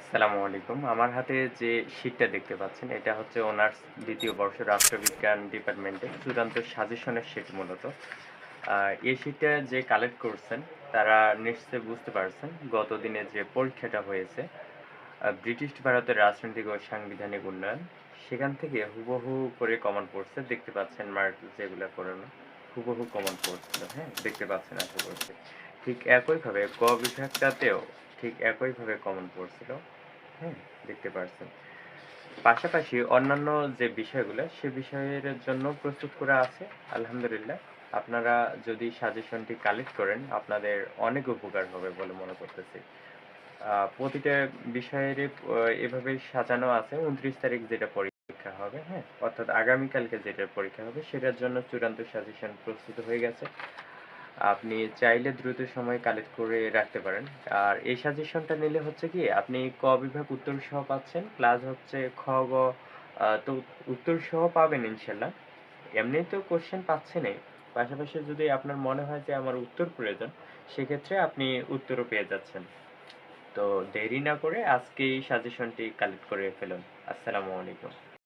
আসসালামু আলাইকুম। আমার হাতে যে শীটটা দেখতে পাচ্ছেন, এটা হচ্ছে অনার্স দ্বিতীয় বর্ষ রাষ্ট্রবিজ্ঞান ডিপার্টমেন্টের চূড়ান্ত সাজেশনের শীট মূলত। এই শীটটা যে কালেক্ট করছেন, তারা নিশ্চয়ই বুঝতে পারছেন গত দিনে যে পরীক্ষাটা হয়েছে, ব্রিটিশ ভারতের রাজনৈতিক ও সাংবিধানিক উন্নয়ন, সেখান থেকে হুবহু করে কমন পড়ছে। দেখতে পাচ্ছেন মার্ক যেগুলা করানো, হুবহু কমন পড়ছিল, হ্যাঁ? দেখতে পাচ্ছেন আশা করছি। ঠিক একইভাবে ক বিভাগটাতেও ঠিক একইভাবে কমন পড়ছিল, হ্যাঁ? দেখতে পারছেন। পাশাপাশি অন্যান্য যে বিষয়গুলো সে বিষয়ের জন্য প্রস্তুত করা আছে। আলহামদুলিল্লাহ। আপনারা যদি সাজেশনটি কালেক্ট করেন, আপনাদের অনেক উপকার হবে বলে মনে করতেছি। প্রতিটা বিষয়ের এভাবে সাজানো আছে ২৯ তারিখ যেটা পরীক্ষা হবে, হ্যাঁ? অর্থাৎ আগামীকালকে যেটা পরীক্ষা হবে, সেটার জন্য চূড়ান্ত সাজেশন প্রস্তুত হয়ে গেছে। আপনি চাইলে দ্রুত সময় কালেক্ট করে রাখতে পারেন। আর এই সাজেশনটা নিলে হচ্ছে কি, আপনি ক বিভাগ উত্তরসহ পাচ্ছেন, প্লাস হচ্ছে খ, গ তো উত্তরসহ পাবেন ইনশাল্লাহ এমনি তো কোয়েশ্চেন পাচ্ছেনই। পাশাপাশি যদি আপনার মনে হয় যে আমার উত্তর প্রয়োজন, সেক্ষেত্রে আপনি উত্তরও পেয়ে যাচ্ছেন। তো দেরি না করে আজকেই সাজেশনটি কালেক্ট করে ফেলুন। আসসালামু আলাইকুম।